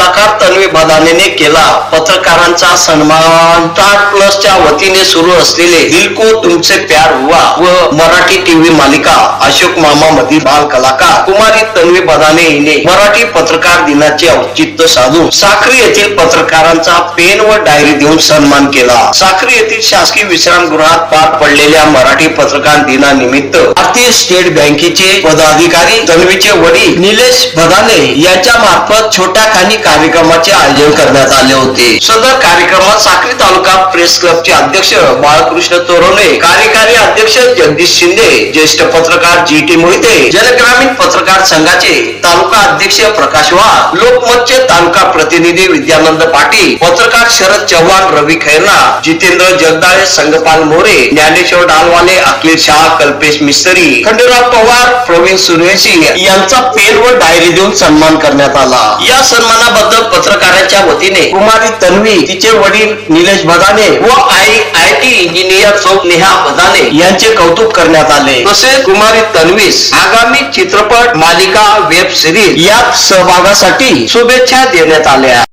alaka बदानेने केला. पत्रकारांचा सन्मान स्टार प्लसच्या वतीने सुरू असलेले दिलको तुमचे प्यार हुआ व मराठी टीव्ही मालिका अशोक मामा मधील बाल कलाकार कुमारी तन्वी बदाने हिने मराठी पत्रकार दिनाचे औचित्य साधून साखरी येथील पत्रकारांचा पेन व डायरी देऊन सन्मान केला. साखरी येथील शासकीय विश्रामगृहात पार पडलेल्या मराठी पत्रकार दिनानिमित्त भारतीय स्टेट बँकेचे पदाधिकारी तन्वीचे वडील निलेश बदाने यांच्या मार्फत छोट्या खानी कार्यक्रमाचे आयोजन करण्यात आले होते. सदर कार्यक्रमात साक्री तालुका प्रेस क्लबचे अध्यक्ष बाळकृष्ण तोरणे कार्यकारी अध्यक्ष जगदीश शिंदे ज्येष्ठ पत्रकार जी टी मोहिते जलग्रामीण पत्रकार संघाचे तालुका अध्यक्ष प्रकाश वाघ लोकमतचे तालुका प्रतिनिधी विद्यानंद पाटील पत्रकार शरद चव्हाण रवी खैरना जितेंद्र जगदाळे संगपाल मोरे ज्ञानेश्वर डालवाले अखिल शाह कल्पेश मिस्त्री खंडेराव पवार प्रवीण सूर्यवंशी यांचा पेन व डायरी देऊन सन्मान करण्यात आला. या सन्मानाबद्दल पत्रकारांच्या वतीने कुमारी तन्वी तिचे वडील निलेश बदाने व आई आय टी इंजिनियर सौ नेहा बदाने यांचे कौतुक करण्यात आले. तसेच कुमारी तन्वीस आगामी चित्रपट मालिका वेब सिरीज यात सहभागासाठी शुभेच्छा देण्यात आल्या.